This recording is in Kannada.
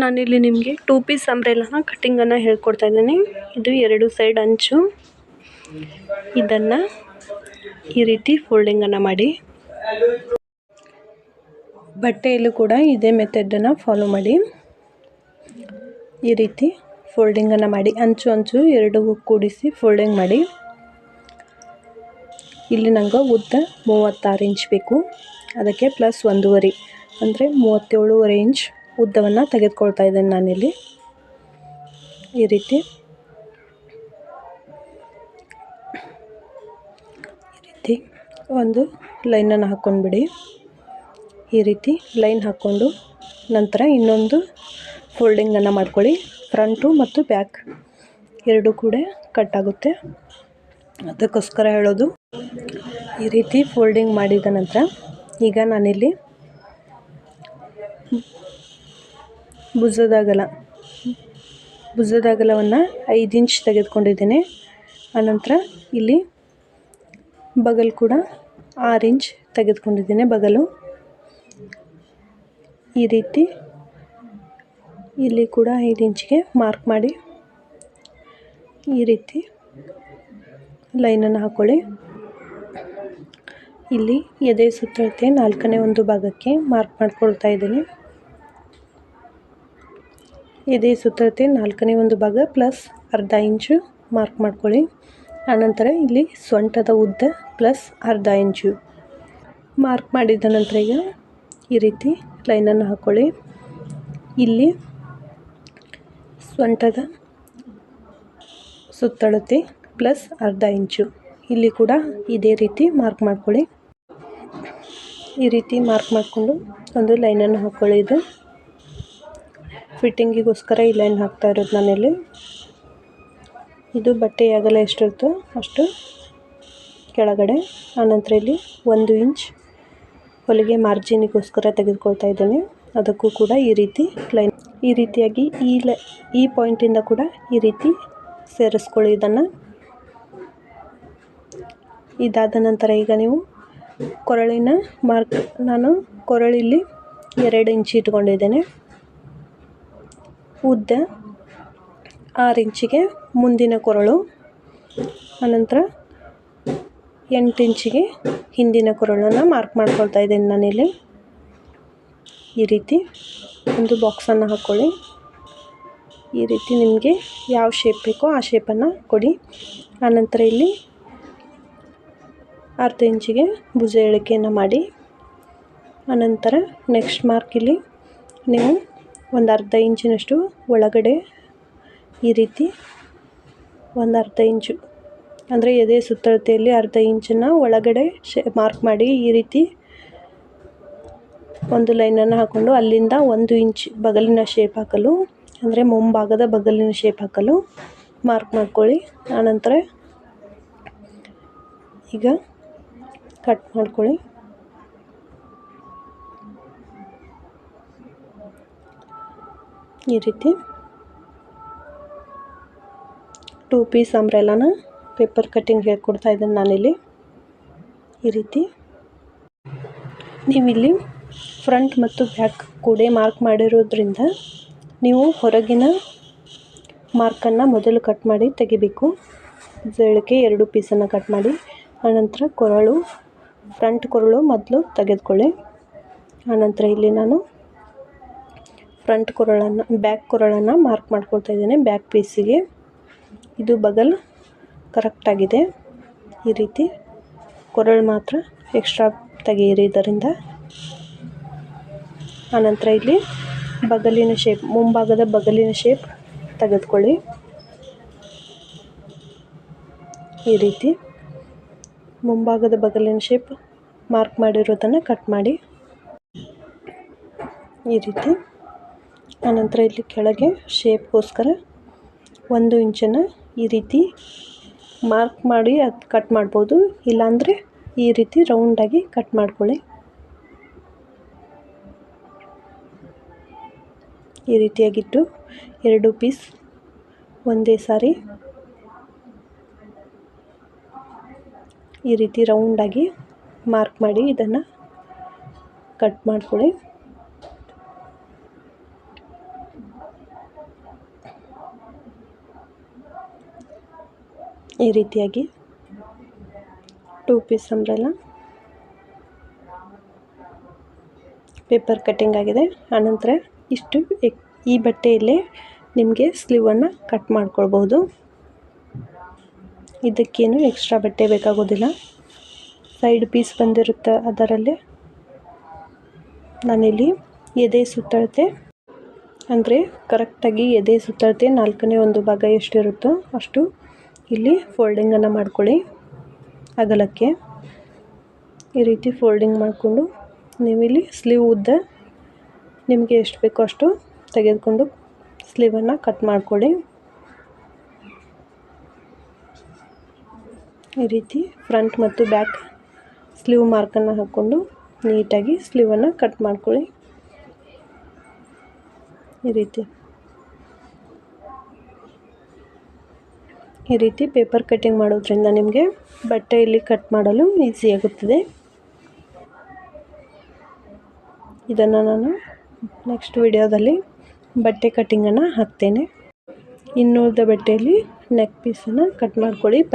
ನಾನಿಲ್ಲಿ ನಿಮಗೆ ಟೂ ಪೀಸ್ ಅಂಬ್ರೆಲನ ಕಟ್ಟಿಂಗನ್ನು ಹೇಳ್ಕೊಡ್ತಾ ಇದ್ದೀನಿ. ಇದು ಎರಡು ಸೈಡ್ ಅಂಚು. ಇದನ್ನು ಈ ರೀತಿ ಫೋಲ್ಡಿಂಗನ್ನು ಮಾಡಿ. ಬಟ್ಟೆಯಲ್ಲೂ ಕೂಡ ಇದೇ ಮೆಥಡನ್ನು ಫಾಲೋ ಮಾಡಿ. ಈ ರೀತಿ ಫೋಲ್ಡಿಂಗನ್ನು ಮಾಡಿ. ಅಂಚು ಅಂಚು ಎರಡು ಕೂಡಿಸಿ ಫೋಲ್ಡಿಂಗ್ ಮಾಡಿ. ಇಲ್ಲಿ ನಂಗೆ ಉದ್ದ ಮೂವತ್ತಾರು ಇಂಚ್ ಬೇಕು. ಅದಕ್ಕೆ ಪ್ಲಸ್ ಒಂದೂವರೆ, ಅಂದರೆ ಮೂವತ್ತೇಳುವರೆ ಇಂಚ್ ಉದ್ದವನ್ನು ತೆಗೆದುಕೊಳ್ತಾ ಇದ್ದೇನೆ ನಾನಿಲ್ಲಿ. ಈ ರೀತಿ. ಈ ರೀತಿ ಒಂದು ಲೈನನ್ನು ಹಾಕ್ಕೊಂಡ್ಬಿಡಿ ಈ ರೀತಿ ಲೈನ್ ಹಾಕ್ಕೊಂಡು ನಂತರ ಇನ್ನೊಂದು ಫೋಲ್ಡಿಂಗನ್ನು ಮಾಡ್ಕೊಳ್ಳಿ. ಫ್ರಂಟು ಮತ್ತು ಬ್ಯಾಕ್ ಎರಡೂ ಕೂಡ ಕಟ್ ಆಗುತ್ತೆ. ಅದಕ್ಕೋಸ್ಕರ ಹೇಳೋದು, ಈ ರೀತಿ ಫೋಲ್ಡಿಂಗ್ ಮಾಡಿದ ನಂತರ ಈಗ ನಾನಿಲ್ಲಿ ಭುಜದ ಭುಜದ ಐದು ಇಂಚ್ ತೆಗೆದುಕೊಂಡಿದ್ದೇನೆ. ಆನಂತರ ಇಲ್ಲಿ ಬಗಲ್ ಕೂಡ ಆರು ಇಂಚ್ ತೆಗೆದುಕೊಂಡಿದ್ದೇನೆ ಬಗಲು. ಈ ರೀತಿ ಇಲ್ಲಿ ಕೂಡ ಐದು ಇಂಚಿಗೆ ಮಾರ್ಕ್ ಮಾಡಿ ಈ ರೀತಿ ಲೈನನ್ನು ಹಾಕ್ಕೊಳ್ಳಿ ಇಲ್ಲಿ ಎದೆ ಸುತ್ತಳತೆ ನಾಲ್ಕನೇ ಒಂದು ಭಾಗಕ್ಕೆ ಮಾರ್ಕ್ ಮಾಡಿಕೊಳ್ತಾ ಇದ್ದೀನಿ. ಎದೆ ಸುತ್ತಳತೆ ನಾಲ್ಕನೇ ಒಂದು ಭಾಗ ಪ್ಲಸ್ ಅರ್ಧ ಇಂಚು ಮಾರ್ಕ್ ಮಾಡ್ಕೊಳ್ಳಿ. ಆನಂತರ ಇಲ್ಲಿ ಸೊಂಟದ ಉದ್ದ ಪ್ಲಸ್ ಅರ್ಧ ಇಂಚು ಮಾರ್ಕ್ ಮಾಡಿದ ನಂತರ ಈಗ ಈ ರೀತಿ ಲೈನನ್ನು ಹಾಕ್ಕೊಳ್ಳಿ ಇಲ್ಲಿ ಸೊಂಟದ ಸುತ್ತಳತೆ ಪ್ಲಸ್ ಅರ್ಧ ಇಂಚು ಇಲ್ಲಿ ಕೂಡ ಇದೇ ರೀತಿ ಮಾರ್ಕ್ ಮಾಡ್ಕೊಳ್ಳಿ. ಈ ರೀತಿ ಮಾರ್ಕ್ ಮಾಡಿಕೊಂಡು ಒಂದು ಲೈನನ್ನು ಹಾಕ್ಕೊಳ್ಳಿ ಇದು. ಫಿಟ್ಟಿಂಗಿಗೋಸ್ಕರ ಈ ಲೈನ್ ಹಾಕ್ತಾ ಇರೋದು ನಾನಿಲ್ಲಿ. ಇದು ಬಟ್ಟೆ ಅಗಲ ಎಷ್ಟಿರುತ್ತೋ ಅಷ್ಟು ಕೆಳಗಡೆ, ಆನಂತರ ಇಲ್ಲಿ ಒಂದು ಇಂಚ್ ಹೊಲಿಗೆ ಮಾರ್ಜಿನಿಗೋಸ್ಕರ ತೆಗೆದುಕೊಳ್ತಾ ಇದ್ದೇನೆ. ಅದಕ್ಕೂ ಕೂಡ ಈ ರೀತಿ ಲೈನ್, ಈ ರೀತಿಯಾಗಿ ಈ ಲ, ಈ ಪಾಯಿಂಟಿಂದ ಕೂಡ ಈ ರೀತಿ ಸೇರಿಸ್ಕೊಳ್ಳಿ ಇದನ್ನು. ಇದಾದ ನಂತರ ಈಗ ನೀವು ಕೊರಳಿನ ಮಾರ್ಕ್, ನಾನು ಕೊರಳಿಲಿ ಎರಡು ಇಂಚ್ ಇಟ್ಕೊಂಡಿದ್ದೇನೆ. ಉದ್ದ ಆರು ಇಂಚಿಗೆ ಮುಂದಿನ ಕೊರಳು, ಅನಂತರ ಎಂಟು ಇಂಚಿಗೆ ಹಿಂದಿನ ಕೊರಳನ್ನು ಮಾರ್ಕ್ ಮಾಡ್ಕೊಳ್ತಾ ಇದ್ದೀನಿ ನಾನಿಲ್ಲಿ. ಈ ರೀತಿ ಒಂದು ಬಾಕ್ಸನ್ನು ಹಾಕ್ಕೊಳ್ಳಿ ಈ ರೀತಿ ನಿಮಗೆ ಯಾವ ಶೇಪ್ ಬೇಕೋ ಆ ಶೇಪನ್ನು ಕೊಡಿ. ಆನಂತರ ಇಲ್ಲಿ ಅರ್ಧ ಇಂಚಿಗೆ ಭುಜ ಇಳಿಕೆಯನ್ನು ಮಾಡಿ. ಆನಂತರ ನೆಕ್ಸ್ಟ್ ಮಾರ್ಕ್ ಇಲ್ಲಿ ನೀವು ಒಂದು ಅರ್ಧ ಇಂಚಿನಷ್ಟು ಒಳಗಡೆ ಈ ರೀತಿ ಒಂದು ಅರ್ಧ ಇಂಚು. ಅಂದರೆ ಎದೆ ಸುತ್ತಳತೆಯಲ್ಲಿ ಅರ್ಧ ಇಂಚನ್ನು ಒಳಗಡೆ ಶೇ ಮಾರ್ಕ್ ಮಾಡಿ ಈ ರೀತಿ ಒಂದು ಲೈನನ್ನು ಹಾಕ್ಕೊಂಡು ಅಲ್ಲಿಂದ ಒಂದು ಇಂಚ್ ಬಗಲಿನ ಶೇಪ್ ಹಾಕಲು, ಅಂದರೆ ಮುಂಭಾಗದ ಬಗಲಿನ ಶೇಪ್ ಹಾಕಲು ಮಾರ್ಕ್ ಮಾಡ್ಕೊಳ್ಳಿ. ಆನಂತರ ಈಗ ಕಟ್ ಮಾಡ್ಕೊಳ್ಳಿ. ಈ ರೀತಿ. ಟೂ ಪೀಸ್ ಅಂಬ್ರೆಲಾನ ಪೇಪರ್ ಕಟ್ಟಿಂಗ್ ಹೇಳ್ಕೊಡ್ತಾ ಇದ್ದೀನಿ ನಾನಿಲ್ಲಿ. ಈ ರೀತಿ. ನೀವಿಲ್ಲಿ ಫ್ರಂಟ್ ಮತ್ತು ಬ್ಯಾಕ್ ಕೂಡೇ ಮಾರ್ಕ್ ಮಾಡಿರೋದ್ರಿಂದ ನೀವು ಹೊರಗಿನ ಮಾರ್ಕನ್ನು ಮೊದಲು ಕಟ್ ಮಾಡಿ ತೆಗಿಬೇಕು. ಜಳಕೆ ಎರಡು ಪೀಸನ್ನು ಕಟ್ ಮಾಡಿ, ಆನಂತರ ಕೊರಳು ಫ್ರಂಟ್ ಕೊರಳು ಮೊದಲು ತೆಗೆದುಕೊಳ್ಳಿ. ಆನಂತರ ಇಲ್ಲಿ ನಾನು ಫ್ರಂಟ್ ಕೊರಳನ್ನು ಬ್ಯಾಕ್ ಕೊರಳನ್ನು ಮಾರ್ಕ್ ಮಾಡ್ಕೊಳ್ತಾ ಇದ್ದೇನೆ ಬ್ಯಾಕ್ ಪೀಸಿಗೆ ಇದು ಬಗಲ್ ಕರೆಕ್ಟಾಗಿದೆ ಈ ರೀತಿ ಕೊರಳು ಮಾತ್ರ ಎಕ್ಸ್ಟ್ರಾ ತೆಗೆಯಿರಿ ಇದರಿಂದ ಆನಂತರ ಇಲ್ಲಿ ಬಗಲಿನ ಶೇಪ್ ಮುಂಭಾಗದ ಬಗಲಿನ ಶೇಪ್ ತೆಗೆದುಕೊಳ್ಳಿ. ಈ ರೀತಿ ಮುಂಭಾಗದ ಬಗಲಿನ ಶೇಪ್ ಮಾರ್ಕ್ ಮಾಡಿರೋದನ್ನು ಕಟ್ ಮಾಡಿ. ಈ ರೀತಿ ಆನಂತರ ಇಲ್ಲಿ ಕೆಳಗೆ ಶೇಪ್ಗೋಸ್ಕರ ಒಂದು ಇಂಚನ್ನು ಈ ರೀತಿ ಮಾರ್ಕ್ ಮಾಡಿ ಅದು ಕಟ್ ಮಾಡ್ಬೋದು. ಇಲ್ಲಾಂದರೆ ಈ ರೀತಿ ರೌಂಡಾಗಿ ಕಟ್ ಮಾಡ್ಕೊಳ್ಳಿ. ಈ ರೀತಿಯಾಗಿಟ್ಟು ಎರಡು ಪೀಸ್ ಒಂದೇ ಸಾರಿ ಈ ರೀತಿ ರೌಂಡಾಗಿ ಮಾರ್ಕ್ ಮಾಡಿ ಇದನ್ನು ಕಟ್ ಮಾಡ್ಕೊಳ್ಳಿ. ಈ ರೀತಿಯಾಗಿ two piece umbrella paper cutting ಆಗಿದೆ. ಆನಂತರ ಇಷ್ಟು ಈ ಬಟ್ಟೆಯಲ್ಲೇ ನಿಮಗೆ ಸ್ಲೀವನ್ನು ಕಟ್ ಮಾಡ್ಕೊಳ್ಬೋದು ಇದಕ್ಕೇನು ಎಕ್ಸ್ಟ್ರಾ ಬಟ್ಟೆ ಬೇಕಾಗೋದಿಲ್ಲ. ಸೈಡ್ ಪೀಸ್ ಬಂದಿರುತ್ತೆ ಅದರಲ್ಲೇ. ನಾನಿಲ್ಲಿ ಎದೆ ಸುತ್ತಳತೆ. ಅಂದರೆ ಕರೆಕ್ಟಾಗಿ ಎದೆ ಸುತ್ತಳತೆ ನಾಲ್ಕನೇ ಒಂದು ಭಾಗ ಎಷ್ಟಿರುತ್ತೋ ಅಷ್ಟು ಇಲ್ಲಿ ಫೋಲ್ಡಿಂಗನ್ನು ಮಾಡ್ಕೊಳ್ಳಿ. ಅಗಲಕ್ಕೆ. ಈ ರೀತಿ ಫೋಲ್ಡಿಂಗ್ ಮಾಡಿಕೊಂಡು ನೀವಿಲ್ಲಿ ಸ್ಲೀವ್ ಉದ್ದ ನಿಮಗೆ ಎಷ್ಟು ಬೇಕೋ ಅಷ್ಟು ತೆಗೆದುಕೊಂಡು ಸ್ಲೀವನ್ನು ಕಟ್ ಮಾಡಿಕೊಳ್ಳಿ. ಈ ರೀತಿ ಫ್ರಂಟ್ ಮತ್ತು ಬ್ಯಾಕ್ ಸ್ಲೀವ್ ಮಾರ್ಕನ್ನು ಹಾಕ್ಕೊಂಡು ನೀಟಾಗಿ ಸ್ಲೀವನ್ನು ಕಟ್ ಮಾಡ್ಕೊಳ್ಳಿ. ಈ ರೀತಿ. ಈ ರೀತಿ ಪೇಪರ್ ಕಟ್ಟಿಂಗ್ ಮಾಡೋದ್ರಿಂದ ನಿಮಗೆ ಬಟ್ಟೆ ಇಲ್ಲಿ ಕಟ್ ಮಾಡಲು ಈಸಿ ಆಗುತ್ತದೆ. ಇದನ್ನು ನಾನು ನೆಕ್ಸ್ಟ್ ವಿಡಿಯೋದಲ್ಲಿ ಬಟ್ಟೆ ಕಟ್ಟಿಂಗನ್ನು ಹಾಕ್ತೇನೆ. ಇನ್ನುಳಿದ ಬಟ್ಟೆಯಲ್ಲಿ ನೆಕ್ ಪೀಸನ್ನು ಕಟ್ ಮಾಡ್ಕೊಳ್ಳಿ.